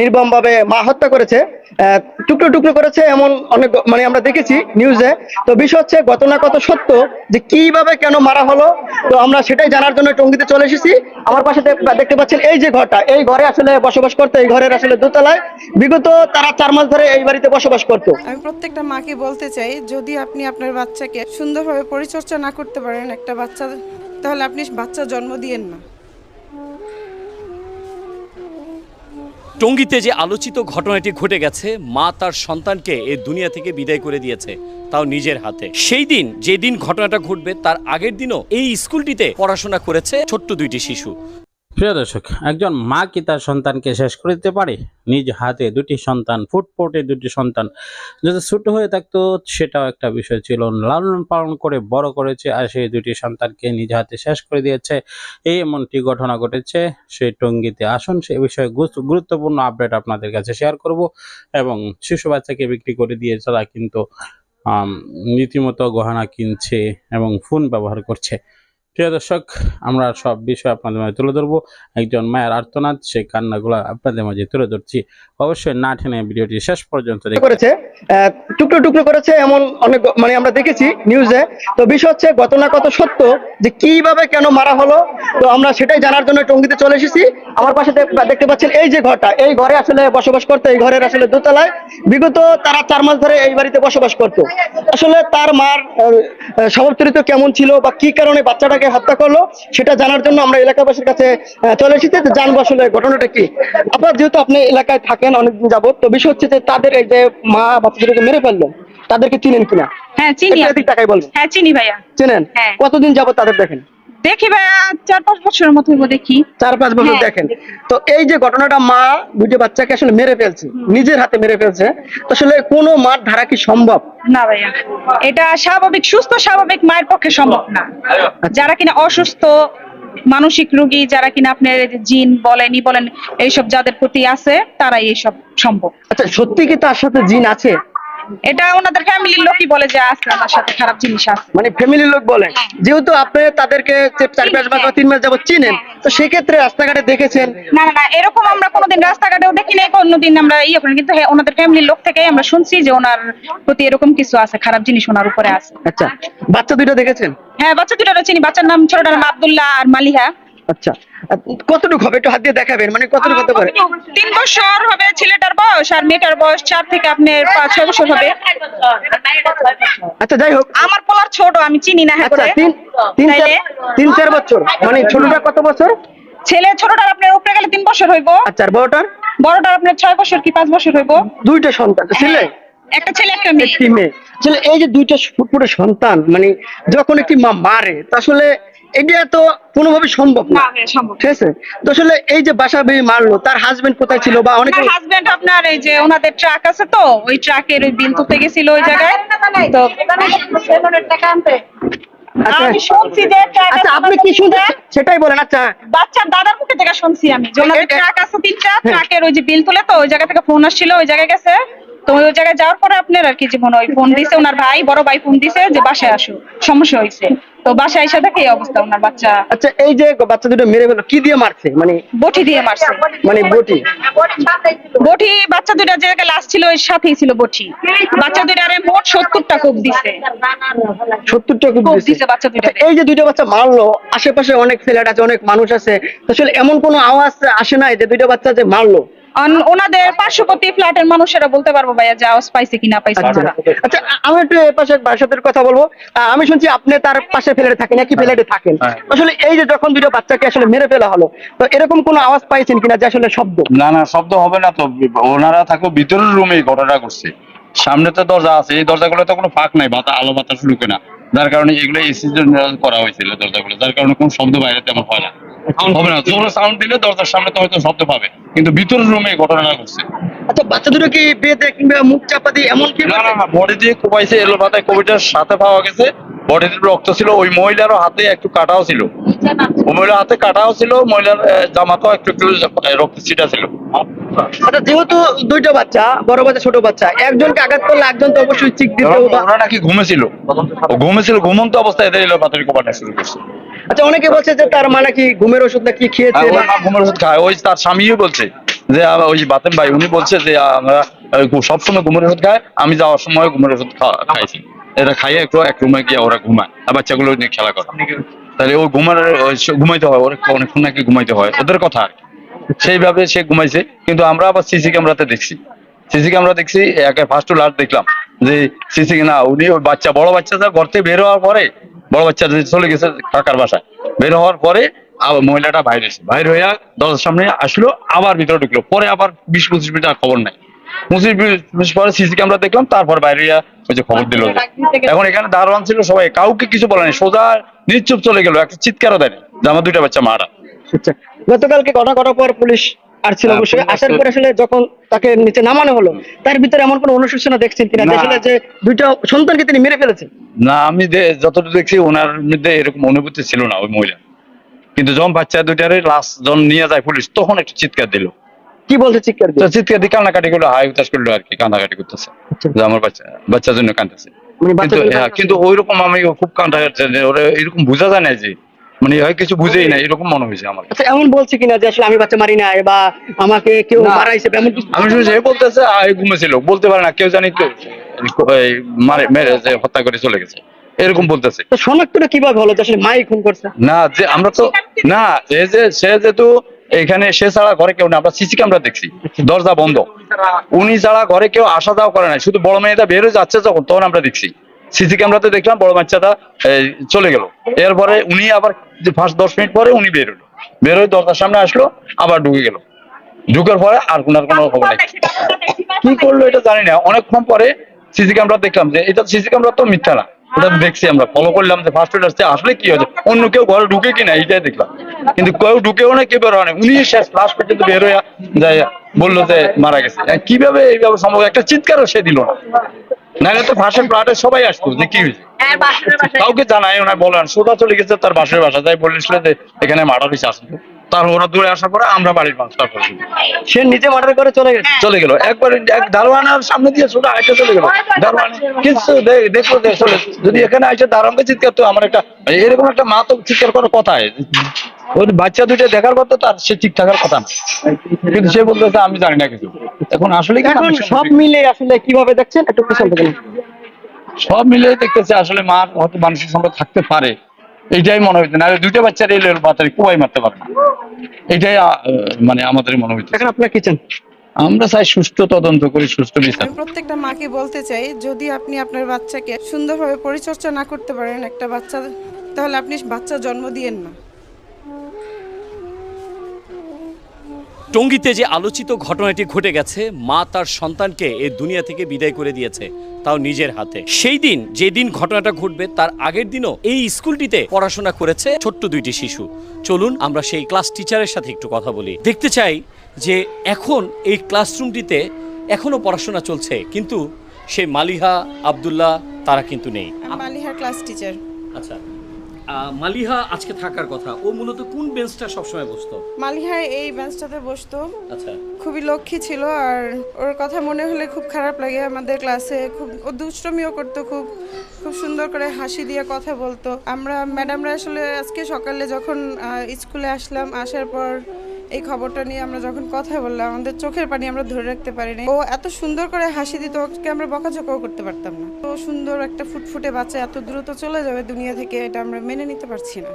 নির্মম ভাবে মা হত্যা করেছে টুকরো টুকরো করেছে এমন অনেক মানে আমরা দেখেছি নিউজে তো বিষয় হচ্ছে, ঘটনা কত সত্য, যে কীভাবে কেন মারা হলো, তো আমরা সেটাই জানার জন্য টঙ্গিতে চলে এসেছি। আমার পাশে দেখতে পাচ্ছেন এই যে ঘরটা, এই ঘরে আসলে বসবাস করতো, এই ঘরের আসলে দোতলায়। বিগত তারা চার মাস ধরে এই বাড়িতে বসবাস করতো। আমি প্রত্যেকটা মাকে বলতে চাই, যদি আপনি আপনার বাচ্চাকে সুন্দরভাবে পরিচর্যা না করতে পারেন একটা বাচ্চা, তাহলে আপনি বাচ্চা জন্ম দিয়েন না। টঙ্গীতে যে আলোচিত ঘটনাটি ঘটে গেছে, মা তার সন্তানকে এ দুনিয়া থেকে বিদায় করে দিয়েছে, তাও নিজের হাতে। সেই দিন, যেদিন ঘটনাটা ঘটবে, তার আগের দিনও এই স্কুলটিতে পড়াশোনা করেছে ছোট্ট দুইটি শিশু। প্রিয় দর্শক, একজন মা কি তার সন্তানকে শেষ করে দিতে পারে? নিজ হাতে দুটি সন্তান, ফুটফুটে দুটি সন্তান যদি ছোট হয়ে থাকতো, সেটাও একটা বিষয় ছিল। লালন পালন করে বড় করেছে আর সেই দুটি সন্তানকে নিজ হাতে শেষ করে দিয়েছে। এই এমনটি ঘটনা ঘটেছে। সেই টঙ্গিতে আসুন, সে বিষয়ে গুরুত্বপূর্ণ আপডেট আপনাদের কাছে শেয়ার করব এবং শিশু বাচ্চাকে বিক্রি করে দিয়ে তারা কিন্তু রীতিমতো গহনা কিনছে এবং ফোন ব্যবহার করছে। প্রিয় দর্শক আমরা সব বিষয় আপনাদের মাঝে তুলে ধরবো। একজন মায়ের আর্তনাদ সেই কান্নাগুলো আপনাদের মাঝে তুলে ধরছি। অবশ্যই না টেনে ভিডিওটি শেষ পর্যন্ত। করেছে টুকরো টুকরো করেছে এমন অনেক মানে আমরা দেখেছি নিউজে তো বিষয় হচ্ছে ঘটনা কত সত্য যে কীভাবে কেন মারা হলো? তো আমরা সেটাই জানার জন্য টঙ্গিতে চলে এসেছি। আমার পাশে দেখতে পাচ্ছেন এই যে ঘরটা এই ঘরে আসলে বসবাস করতো এই ঘরের আসলে দোতলায়। বিগত তারা চার মাস ধরে এই বাড়িতে বসবাস করতো। আসলে তার মার আহ, আহ, স্বভাব কেমন ছিল বা কি কারণে বাচ্চাটাকে হত্যা করল সেটা জানার জন্য আমরা এলাকাবাসীর কাছে চলে এসেছি। যে জানব আসলে ঘটনাটা কি? আপনার যেহেতু আপনি এলাকায় থাকেন অনেকদিন যাবত তো বিষয় হচ্ছে যে তাদের এই যে মা বাচ্চাদেরকে মেরে ফেলল তাদেরকে চিনেন কিনা? হ্যাঁ চিনি টাকাই বলবেন হ্যাঁ চিনি ভাইয়া। চেনেন? হ্যাঁ। কতদিন যাবত তাদের দেখেন? দেখি ভাইয়া চার পাঁচ বছরের মতো হইবো দেখি। চার পাঁচ বছর হ্যাঁ। দেখেন। তো এই যে ঘটনাটা মা বাচ্চাকে আসলে মেরে ফেলছে নিজের হাতে মেরে ফেলছে তো আসলে কোনো মার ধারা কি সম্ভব? না ভাইয়া এটা স্বাভাবিক সুস্থ স্বাভাবিক মায়ের পক্ষে সম্ভব না। যারা কিনা অসুস্থ মানসিক রোগী যারা কিনা আপনার এই যে জিন বলেন ই বলেন এইসব যাদের প্রতি আছে তারাই এইসব সম্ভব। আচ্ছা সত্যি কি তার সাথে জিন আছে? এটা ওনাদের ফ্যামিলির লোকই বলে যে আছে আমার সাথে খারাপ জিনিস আছে। মানে ফ্যামিলির লোক বলে। যেহেতু আপনি তাদেরকে চার পাঁচ মাস বা তিন মাস যাবত চিনেন তো সেক্ষেত্রে রাস্তাঘাটে দেখেছেন? না না না এরকম আমরা কোনোদিন রাস্তাঘাটেও দেখি নাই কোনোদিন আমরা ইয়ে করি কিন্তু হ্যাঁ ওনাদের ফ্যামিলির লোক থেকেই আমরা শুনছি যে ওনার প্রতি এরকম কিছু আছে খারাপ জিনিস ওনার উপরে আছে। আচ্ছা বাচ্চা দুটো দেখেছেন? হ্যাঁ বাচ্চা দুটারও চিনি বাচ্চার নাম ছোটটার নাম আব্দুল্লাহ আর মালিহা। আচ্ছা। কতটুকু হবে? একটু হাত দিয়ে দেখাবেন মানে কতটুকু হতে পারে? তিন বছর হবে ছেলেটার বয়স আর মেয়েটার বয়স চার থেকে আপনার পাঁচ ছয় বছর হবে। আচ্ছা যাই হোক। আমার পোলার ছোট আমি চিনি না হ্যাঁ আচ্ছা তিন তিন চার বছর। মানে ছোটটা কত বছর? ছেলে ছোটটার আপনার উপরে গেলে তিন বছর হইব। আচ্ছা আর বড়টার? বড়টার আপনার ছয় বছর কি পাঁচ বছর হইব? দুইটা সন্তান ছেলে? একটা ছেলে একটা মেয়ে। একটি মেয়ে। আসলে এই যে দুইটা ফুটফুটে সন্তান মানে যখন একটি মা মারে তা আসলে এটা তো কোনোভাবে সম্ভব না। হ্যাঁ, ঠিক আছে? তো আসলে এই যে বাসা বেয়ে মারলো তার হাজবেন্ড কোথায় ছিল বা অনেকে হাজবেন্ড আপনার এই যে ওনাদের ট্রাক আছে তো ওই ট্রাকের ওই বিল তুলতে গেছিল ওই জায়গায়। তো আচ্ছা। আমি শুনছি যে আচ্ছা আপনি কি শুনছেন সেটাই বলেন আচ্ছা। বাচ্চার দাদার মুখে থেকে শুনছি আমি যে ওনাদের এ- এ- ট্রাক আছে তিনটা হ্যাঁ। ট্রাকের ওই যে বিল তুলে তো ওই জায়গা থেকে ফোন আসছিল ওই জায়গায় গেছে। তো ওই জায়গায় যাওয়ার পরে আপনার আর কি যেমন ওই ফোন দিছে ওনার ভাই বড় ভাই ফোন দিছে যে বাসায় আসো সমস্যা হয়েছে। তো বাসায় এসে দেখে এই অবস্থা ওনার বাচ্চা। আচ্ছা এই যে বাচ্চা দুটো মেরে ফেলো কি দিয়ে মারছে? মানে বটি দিয়ে মারছে। মানে বটি। বটি বাচ্চা দুইটা যে লাস্ট ছিল ওই সাথেই ছিল বটি। বাচ্চা দুইটারে মোট সত্তরটা কোপ দিছে। সত্তরটা কোপ দিছে। বাচ্চা দুটো এই যে দুটো বাচ্চা মারলো আশেপাশে অনেক ছেলেট আছে অনেক মানুষ আছে। আসলে এমন কোনো আওয়াজ আসে নাই যে দুটো বাচ্চা যে মারলো? ওনাদের পার্শ্ববর্তী ফ্ল্যাটের মানুষেরা বলতে পারব ভাইয়া যে আওয়াজ পাইছে কিনা পাইছে আচ্ছা। আচ্ছা আমি একটু পাশে বাসাদের কথা বলব। আমি শুনছি আপনি তার পাশে ফ্ল্যাটে থাকেন একই ফ্ল্যাটে থাকেন। আসলে এই যে যখন দুটো বাচ্চাকে আসলে মেরে ফেলা হলো তো এরকম কোনো আওয়াজ পাইছেন কিনা যে আসলে শব্দ? না না শব্দ হবে না তো। ওনারা থাকো ভিতরের রুমে ঘটনা করছে সামনে তো দরজা আছে এই দরজাগুলো তো কোনো ফাঁক নাই বাতা আলো বাতাস ঢুকে না। যার কারণে এগুলো এসির জন্য করা হয়েছিল দরজাগুলো। যার কারণে কোনো শব্দ বাইরে তেমন হয় না। হবে না জোরে সাউন্ড দিলে দরজার সামনে তো হয়তো শব্দ পাবে। কিন্তু ভিতরের রুমে ঘটনা করছে আচ্ছা বাচ্চা দুটো কি বেঁধে কিংবা মুখ চাপা দিয়ে এমন কি না না না বডি দিয়ে কোপাইছে এলো পাতায় কোভিডের সাথে পাওয়া গেছে। বডিতে রক্ত ছিল ওই মহিলারও হাতে একটু কাটাও ছিল। মহিলার হাতে কাটাও ছিল মহিলার জামাতেও একটু একটু রক্ত ছিটা ছিল। আচ্ছা যেহেতু দুইটা বাচ্চা বড় বাচ্চা ছোট বাচ্চা একজনকে আঘাত করলে একজন তো অবশ্যই চিক দিতে ওরা নাকি ঘুমেছিল। ঘুমেছিল ঘুমন্ত অবস্থায় এদের কোপাটা শুরু করছে। আচ্ছা অনেকে বলছে যে তার মানে কি ঘুমের ওষুধ না কি খেয়েছে মা ঘুমের ওষুধ খায়। ওই তার স্বামীও বলছে যে ওই বাতেন ভাই উনি বলছে যে আমরা সবসময় ঘুমের ওষুধ খাই আমি যাওয়ার সময় ঘুমের ওষুধ খাইছি। এটা খাইয়ে একটু এক রুমে গিয়ে ওরা ঘুমায়। আর বাচ্চাগুলো নিয়ে খেলা করে। তাহলে ওই ঘুমার ঘুমাইতে হয় ওরা অনেকক্ষণ নাকি ঘুমাইতে হয়। ওদের কথা আর কি। সেইভাবে সে ঘুমাইছে। কিন্তু আমরা আবার সিসি ক্যামেরাতে দেখছি। সিসি ক্যামেরা দেখছি, একে ফার্স্ট টু লাস্ট দেখলাম যে সিসি, না, উনি ওই বাচ্চা, বড় বাচ্চা ঘর থেকে বের হওয়ার পরে, বড় বাচ্চা চলে গেছে কাকার বাসায়, বের হওয়ার পরে আবার মহিলাটা বাইরে এসে, বাইরে হইয়া দরজার সামনে আসলো, আবার ভিতরে ঢুকলো, পরে আবার বিশ পঁচিশ মিনিট আর খবর নাই। পঁচিশ মিনিট পরে সিসি ক্যামেরা দেখলাম, তারপর বাইরে ওই যে খবর দিল এখন এখানে দারোয়ান ছিল সবাই, কাউকে কিছু বলে নাই সোজা নিশ্চুপ চলে গেল, একটা চিৎকারও দেয়নি যে আমার দুইটা বাচ্চা মারা। আচ্ছা গতকালকে ঘটনা ঘটার পর পুলিশ আসছিল হ্যাঁ, অবশ্যই। আসার। পরে আসলে যখন তাকে নিচে নামানো হলো তার ভিতরে এমন কোনো অনুশোচনা দেখছেন কিনা। আসলে যে দুইটা সন্তানকে তিনি মেরে ফেলেছেন। না আমি যতটুকু দেখছি ওনার মধ্যে এরকম অনুভূতি ছিল না ওই মহিলা। কিন্তু যখন বাচ্চা দুইটারে লাশ যখন নিয়ে যায় পুলিশ তখন একটু চিৎকার দিল। কি বলছে চিৎকার দিয়ে? চিৎকার দিয়ে কান্নাকাটি করল হাই উতাস করল আর কি কান্নাকাটি করতেছে। আচ্ছা। যে আমার বাচ্চা বাচ্চার জন্য কাঁদতেছে। মানে কিন্তু হ্যাঁ, কিন্তু ওই রকম আমি খুব কান্না ওরা এরকম বোঝা যায় না যে মানে হয় কিছু বুঝেই না এরকম মনে হয়েছে আমার আচ্ছা এমন বলছে কিনা যে আসলে আমি বাচ্চা মারি বা আমাকে কেউ মারাইছে এমন আমি শুনছি বলতেছে ঘুমেছিল বলতে পারে না কেউ জানি মারে হত্যা করে চলে গেছে। এরকম বলতেছে। তো শনাক্তটা কীভাবে হলো আসলে মাই খুন করছে? না যে আমরা তো না এই যে সে যেহেতু এখানে সে ছাড়া ঘরে কেউ না আমরা সিসি ক্যামেরা দেখছি দরজা বন্ধ। উনি ছাড়া ঘরে কেউ আসা যাওয়া করে না শুধু বড় মেয়েটা বের হয়ে যাচ্ছে যখন তখন আমরা দেখছি। সিসি ক্যামেরাতে দেখলাম বড় বাচ্চাটা চলে গেল। এরপরে উনি আবার ফার্স্ট দশ মিনিট পরে উনি বের হলো। বের হয়ে দরজার সামনে আসলো, আবার ঢুকে গেল। ঢুকার পরে আর কোনার কোনো খবর নাই। কি করল এটা জানি না। অনেকক্ষণ পরে সিসি ক্যামেরা দেখলাম যে, এটা সিসি ক্যামেরা তো মিথ্যা না। ওটা দেখছি আমরা ফলো করলাম যে ফার্স্ট এড আসছে, আসলে কি হয়েছে? অন্য কেউ ঘরে ঢুকে কিনা এইটাই দেখলাম। কিন্তু কেউ ঢুকেও না, কেউ বের হয় না। উনি শেষ লাস্ট পর্যন্ত বের হয়ে যাই বলল যে, মারা গেছে। কীভাবে এইভাবে সম্ভব? একটা চিৎকারও সে দিল না। নাহলে তো ফার্স্ট ফ্লাটে সবাই আসতো যে কি হয়েছে? কাউকে জানাই ওনার বলেন সোজা চলে গেছে তার বাসের বাসা যাই বলেছিল যে এখানে মারা হয়েছে আসলো তার ওরা দূরে আসার পরে আমরা বাড়ির পাঁচটা করছি সে নিজে মার্ডার করে চলে গেছে চলে গেল। একবার এক দারোয়ানার সামনে দিয়ে ছোট হাইটে চলে গেল। দারোয়ান কিছু দেখল চলে। যদি এখানে আসে দারোয়ানকে চিৎকার তো আমার একটা এরকম একটা মা তো চিৎকার করার কথা ওর বাচ্চা দুটো দেখার পর তো তার সে ঠিক থাকার কথা না। কিন্তু সে বলতেছে আমি জানি না কিছু। এখন আসলে এখন সব মিলে আসলে কীভাবে দেখছেন? একটু পিছন থেকে সব মিলে দেখতেছে আসলে মা হয়তো মানসিক সম্পর্ক থাকতে পারে। এইটাই মনে হইতে না দুইটা বাচ্চার এই বাচ্চারে কুয়াই মারতে পারে না। এইটাই মানে আমাদের মনে হইতে এখন আপনার কি চান? আমরা চাই সুষ্ঠু তদন্ত করি সুষ্ঠু বিচার। আমি প্রত্যেকটা মাকে বলতে চাই যদি আপনি আপনার বাচ্চাকে সুন্দরভাবে পরিচর্যা না করতে পারেন একটা বাচ্চা তাহলে আপনি বাচ্চা জন্ম দিয়েন না। টঙ্গীতে যে আলোচিত ঘটনাটি ঘটে গেছে মা তার সন্তানকে এই দুনিয়া থেকে বিদায় করে দিয়েছে তাও নিজের হাতে। সেই দিন যেদিন ঘটনাটা ঘটবে তার আগের দিনও এই স্কুলটিতে পড়াশোনা করেছে ছোট্ট দুইটি শিশু। চলুন আমরা সেই ক্লাস টিচারের সাথে একটু কথা বলি। দেখতে চাই যে এখন এই ক্লাসরুমটিতে এখনও পড়াশোনা চলছে কিন্তু সেই মালিহা আব্দুল্লাহ তারা কিন্তু নেই। আমি মালিহার ক্লাস টিচার। আচ্ছা। মালিহা আজকে থাকার কথা। ও মূলত কোন বেঞ্চটা সবসময় বসতো? মালিহা এই বেঞ্চটাতে বসতো। আচ্ছা। খুবই লক্ষ্মী ছিল আর ওর কথা মনে হলে খুব খারাপ লাগে। আমাদের ক্লাসে খুব ও দুষ্টমিও করতো খুব। খুব সুন্দর করে হাসি দিয়ে কথা বলতো। আমরা ম্যাডামরা আসলে আজকে সকালে যখন স্কুলে আসলাম আসার পর এই খবরটা নিয়ে আমরা যখন কথা বললাম, আমাদের চোখের পানি আমরা ধরে রাখতে পারিনি। ও এত সুন্দর করে হাসি দিত, ওকে আমরা বকাঝকাও করতে পারতাম না। তো সুন্দর একটা ফুটফুটে বাচ্চা, এত দ্রুত চলে যাবে দুনিয়া থেকে, এটা আমরা মেনে নিতে পারছি না।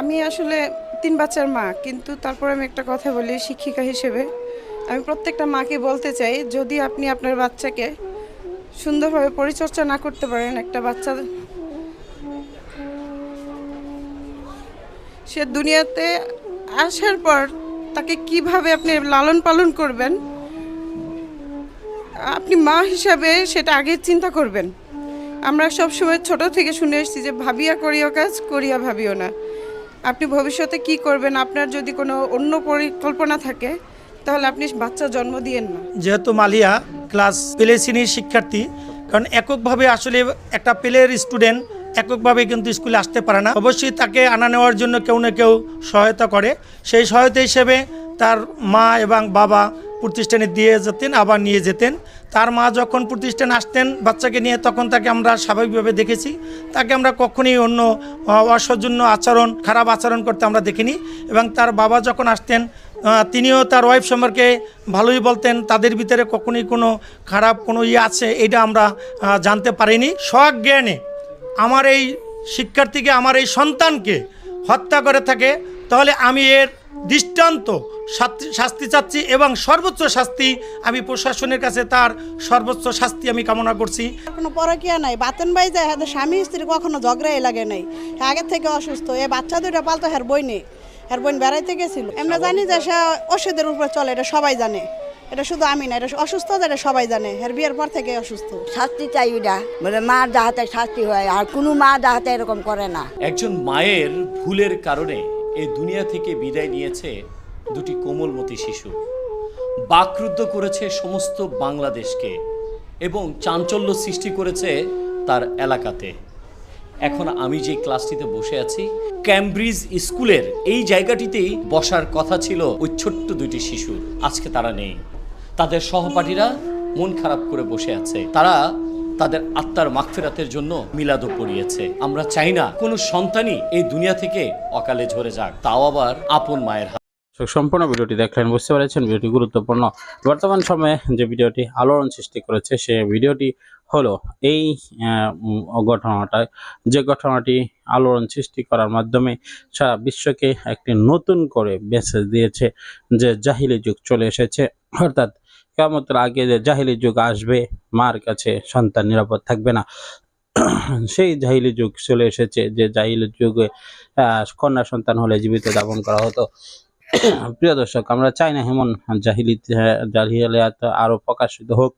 আমি আসলে তিন বাচ্চার মা, কিন্তু তারপরে আমি একটা কথা বলি শিক্ষিকা হিসেবে। আমি প্রত্যেকটা মাকে বলতে চাই, যদি আপনি আপনার বাচ্চাকে সুন্দরভাবে পরিচর্যা না করতে পারেন, একটা বাচ্চা সে দুনিয়াতে আসার পর তাকে কীভাবে আপনি লালন পালন করবেন? আপনি মা হিসাবে সেটা আগে চিন্তা করবেন। আমরা সবসময় ছোট থেকে শুনে এসেছি যে ভাবিয়া করিও কাজ, করিয়া ভাবিও না। আপনি ভবিষ্যতে কি করবেন? আপনার যদি কোনো অন্য পরিকল্পনা থাকে, তাহলে আপনি বাচ্চা জন্ম দিয়েন না। যেহেতু মালিয়া ক্লাস প্লে শ্রেণির শিক্ষার্থী, কারণ এককভাবে আসলে একটা প্লের স্টুডেন্ট এককভাবে কিন্তু স্কুলে আসতে পারে না। অবশ্যই তাকে আনা নেওয়ার জন্য কেউ না কেউ সহায়তা করে। সেই সহায়তা হিসেবে তার মা এবং বাবা প্রতিষ্ঠানে দিয়ে যেতেন, আবার নিয়ে যেতেন। তার মা যখন প্রতিষ্ঠানে আসতেন বাচ্চাকে নিয়ে, তখন তাকে আমরা স্বাভাবিকভাবে দেখেছি। তাকে আমরা কখনোই অন্য অসৌজন্য আচরণ, খারাপ আচরণ করতে আমরা দেখিনি। এবং তার বাবা যখন আসতেন তিনিও তার ওয়াইফ সম্পর্কে ভালোই বলতেন। তাদের ভিতরে কখনোই কোনো খারাপ কোনো ইয়ে আছে, এটা আমরা জানতে পারিনি। স্বজ্ঞানে আমার এই শিক্ষার্থীকে আমার এই সন্তানকে হত্যা করে থাকে তাহলে আমি এর দৃষ্টান্ত শাস্তি- চাচ্ছি এবং সর্বোচ্চ শাস্তি আমি প্রশাসনের কাছে তার সর্বোচ্চ শাস্তি আমি কামনা করছি। কোনো পরকিয়া নাই। বাতেন বাই যায় হাতে স্বামী স্ত্রী কখনো ঝগড়াই লাগে নাই। আগের থেকে অসুস্থ। এ বাচ্চা দুইটা পালতো হ্যার বই নেই। হ্যার বোন বেড়াইতে গেছিল। আমরা জানি যে সে ওষুধের উপরে চলে এটা সবাই জানে। এটা শুধু আমি না এটা অসুস্থ এটা সবাই জানে। হ্যার বিয়ের পর থেকে অসুস্থ। শাস্তি চাই ওটা বলে মার যাহাতে শাস্তি হয় আর কোনো মা যাহাতে এরকম করে না। একজন মায়ের ভুলের কারণে এই দুনিয়া থেকে বিদায় নিয়েছে দুটি কোমলমতি শিশু। বাকরুদ্ধ করেছে সমস্ত বাংলাদেশকে এবং চাঞ্চল্য সৃষ্টি করেছে তার এলাকাতে। এখন আমি যে ক্লাসটিতে বসে আছি ক্যামব্রিজ স্কুলের এই জায়গাটিতেই বসার কথা ছিল ওই ছোট্ট দুইটি শিশুর। আজকে তারা নেই। তাদের সহপাঠীরা মন খারাপ করে বসে আছে। তারা তাদের আত্মার মাগফিরাতের জন্য মিলাদও পড়িয়েছে। আমরা চাই না কোনো সন্তানই এই দুনিয়া থেকে অকালে ঝরে যাক। তাও আবার আপন মায়ের হাত। সম্পূর্ণ ভিডিওটি দেখলেন বুঝতে পেরেছেন, ভিডিওটি গুরুত্বপূর্ণ। বর্তমান সময়ে যে ভিডিওটি আলোড়ন সৃষ্টি করেছে, সে ভিডিওটি হলো এই ঘটনাটা যে ঘটনাটি আলোড়ন সৃষ্টি করার মাধ্যমে সারা বিশ্বকে একটি নতুন করে মেসেজ দিয়েছে যে জাহিলি যুগ চলে এসেছে। অর্থাৎ কেমতের আগে যে জাহিলি যুগ আসবে, মার কাছে সন্তান নিরাপদ থাকবে না। সেই জাহিলি যুগ চলে এসেছে, যে জাহিলি যুগে কন্যা সন্তান হলে জীবিত দাপন করা হতো। প্রিয় দর্শক, আমরা চাই না হেমন জাহিলি জাহিলিয়াত আরও প্রকাশিত হোক।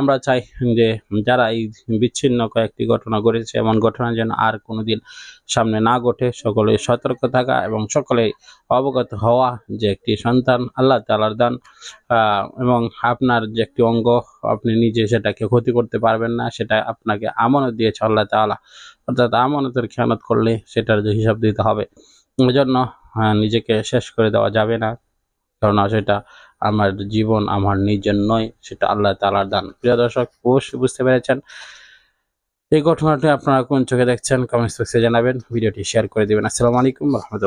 আমরা চাই যে যারা এই বিচ্ছিন্ন কয়েকটি ঘটনা ঘটেছে, এমন ঘটনা যেন আর কোনো দিন সামনে না ঘটে। সকলে সতর্ক থাকা এবং সকলে অবগত হওয়া যে একটি সন্তান আল্লাহ তালার দান এবং আপনার যে একটি অঙ্গ, আপনি নিজে সেটাকে ক্ষতি করতে পারবেন না। সেটা আপনাকে আমানত দিয়েছে আল্লাহ তাআলা। অর্থাৎ আমানতের খেয়ানত করলে সেটার যে হিসাব দিতে হবে। এজন্য নিজেকে শেষ করে দেওয়া যাবে না। কারণ সেটা আমার জীবন, আমার নিজের নয়, সেটা আল্লাহ তালার দান। প্রিয় দর্শক, অবশ্যই বুঝতে পেরেছেন। এই ঘটনাটি আপনারা কোন চোখে দেখছেন কমেন্ট বক্সে জানাবেন। ভিডিওটি শেয়ার করে দেবেন। আসসালামু আলাইকুম রহমতুল্লাহ।